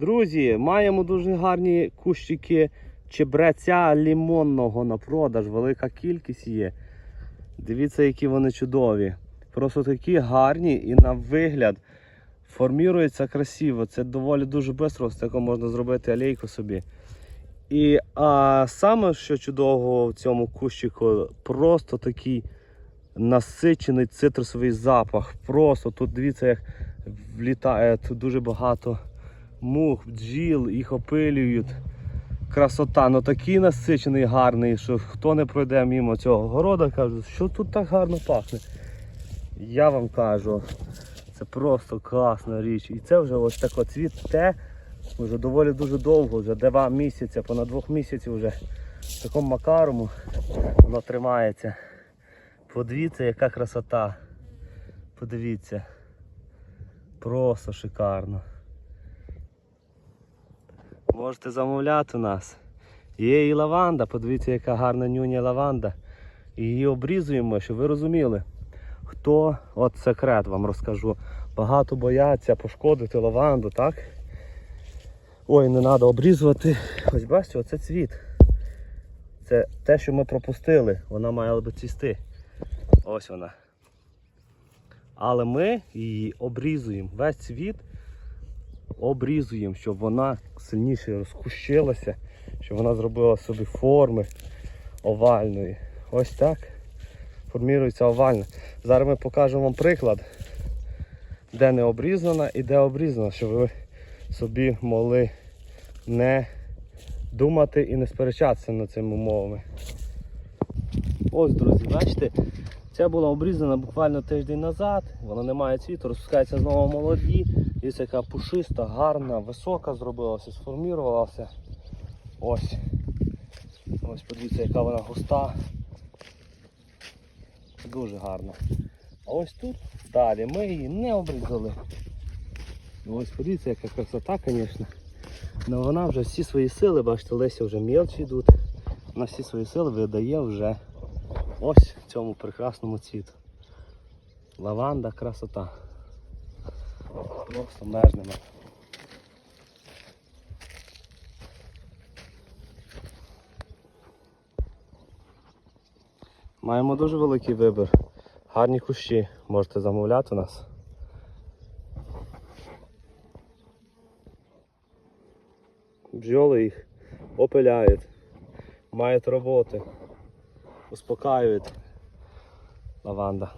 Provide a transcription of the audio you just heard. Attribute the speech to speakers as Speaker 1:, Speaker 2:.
Speaker 1: Друзі, маємо дуже гарні кущики чебреця лімонного на продаж. Велика кількість є. Дивіться, які вони чудові. Просто такі гарні і на вигляд форміруються красиво. Це доволі дуже швидко, з такого можна зробити алейку собі. І а саме, що чудового в цьому кущику, просто такий насичений цитрусовий запах. Просто тут дивіться, як влітає тут дуже багато мух, бджіл, їх опилюють. Красота, ну такий насичений, гарний, що хто не пройде мимо цього города, каже, що тут так гарно пахне. Я вам кажу, це просто класна річ. І це вже ось так от цвіте вже доволі дуже довго, вже два місяці, понад двох місяців вже в такому макарому воно тримається. Подивіться, яка красота. Подивіться. Просто шикарно. Можете замовляти у нас. Є і лаванда, подивіться, яка гарна нюня лаванда. Її обрізуємо, щоб ви розуміли, хто, от секрет вам розкажу. Багато бояться пошкодити лаванду, так? Ой, не треба обрізувати. Ось бачите, оце цвіт. Це те, що ми пропустили. Вона мала би цвісти. Ось вона. Але ми її обрізуємо. Весь цвіт обрізуємо, щоб вона сильніше розкущилася, щоб вона зробила собі форми овальної. Ось так. Формується овальна. Зараз ми покажемо вам приклад, де не обрізана і де обрізана, щоб ви собі могли не думати і не сперечатися над цими умовами. Ось, друзі, бачите, ця була обрізана буквально тиждень назад, вона не має цвіту, розпускається знову молоді. Дивіться, яка пушиста, гарна, висока зробилася, сформувалася. Ось. Ось подивіться, яка вона густа. Дуже гарна. А ось тут далі ми її не обрізали. Ну, Ось подивіться, яка красота, звісно. Але вона вже всі свої сили, бачите, лися вже мелчі йдуть. Вона всі свої сили видає вже ось в цьому прекрасному цвіту. Лаванда, красота. Просто меж. Маємо дуже великий вибір. Гарні кущі можете замовляти у нас. Бджоли їх опиляють, мають роботи, успокаюють. Лаванда.